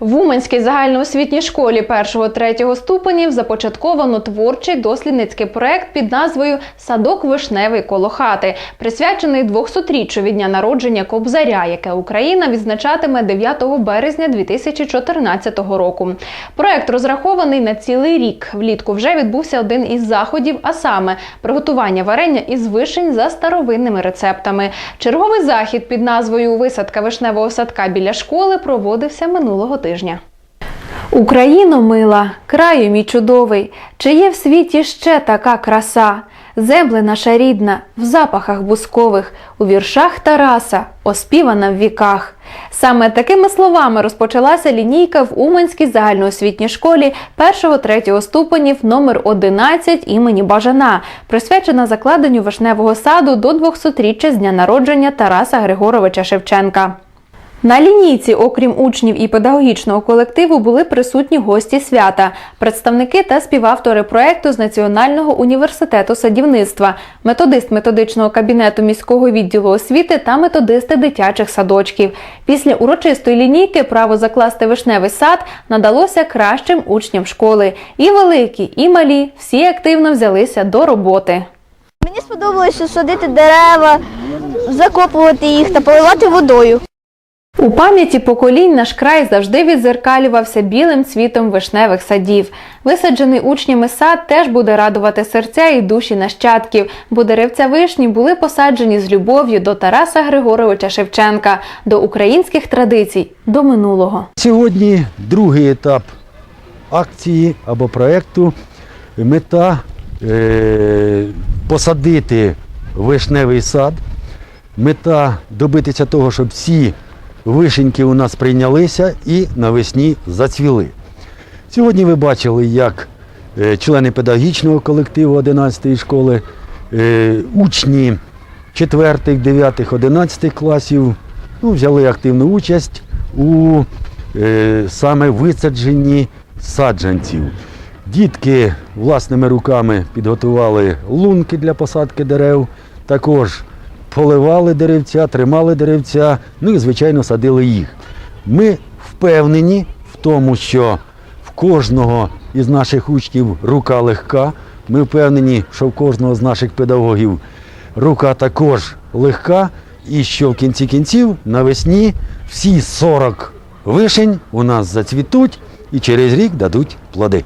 В Уманській загальноосвітній школі 1-3 ступенів започатковано творчий дослідницький проект під назвою Садок вишневий коло хати, присвячений 200-річчю від дня народження Кобзаря, яке Україна відзначатиме 9 березня 2014 року. Проект розрахований на цілий рік. Влітку вже відбувся один із заходів, а саме приготування варення із вишень за старовинними рецептами. Черговий захід під назвою Висадка вишневого садка біля школи проводився минулого тижня. Україно мила, краю мій чудовий, чи є в світі ще така краса? Земле наша рідна, в запахах бускових, у віршах Тараса, оспівана в віках. Саме такими словами розпочалася лінійка в Уманській загальноосвітній школі 1-3 ступенів номер 11 імені Бажана, присвячена закладенню вишневого саду до 200-річчя з дня народження Тараса Григоровича Шевченка. На лінійці, окрім учнів і педагогічного колективу, були присутні гості свята, представники та співавтори проекту з Національного університету садівництва, методист методичного кабінету міського відділу освіти та методисти дитячих садочків. Після урочистої лінійки право закласти вишневий сад надалося кращим учням школи. І великі, і малі всі активно взялися до роботи. Мені сподобалося садити дерева, закопувати їх та поливати водою. У пам'яті поколінь наш край завжди відзеркалювався білим цвітом вишневих садів. Висаджений учнями сад теж буде радувати серця і душі нащадків, бо деревця вишні були посаджені з любов'ю до Тараса Григоровича Шевченка, до українських традицій, до минулого. Сьогодні другий етап акції або проєкту. Мета е, посадити вишневий сад. Мета добитися того, щоб всі вишеньки у нас прийнялися і навесні зацвіли. Сьогодні ви бачили, як е, члени педагогічного колективу 11-ї школи, е, учні 4, 9, 11 класів ну, взяли активну участь у е, саме висадженні саджанців. Дітки власними руками підготували лунки для посадки дерев, також поливали деревця, тримали деревця, ну і, звичайно, садили їх. Ми впевнені в тому, що в кожного із наших учнів рука легка. Ми впевнені, що в кожного з наших педагогів рука також легка, і що в кінці кінців навесні всі 40 вишень у нас зацвітуть і через рік дадуть плоди.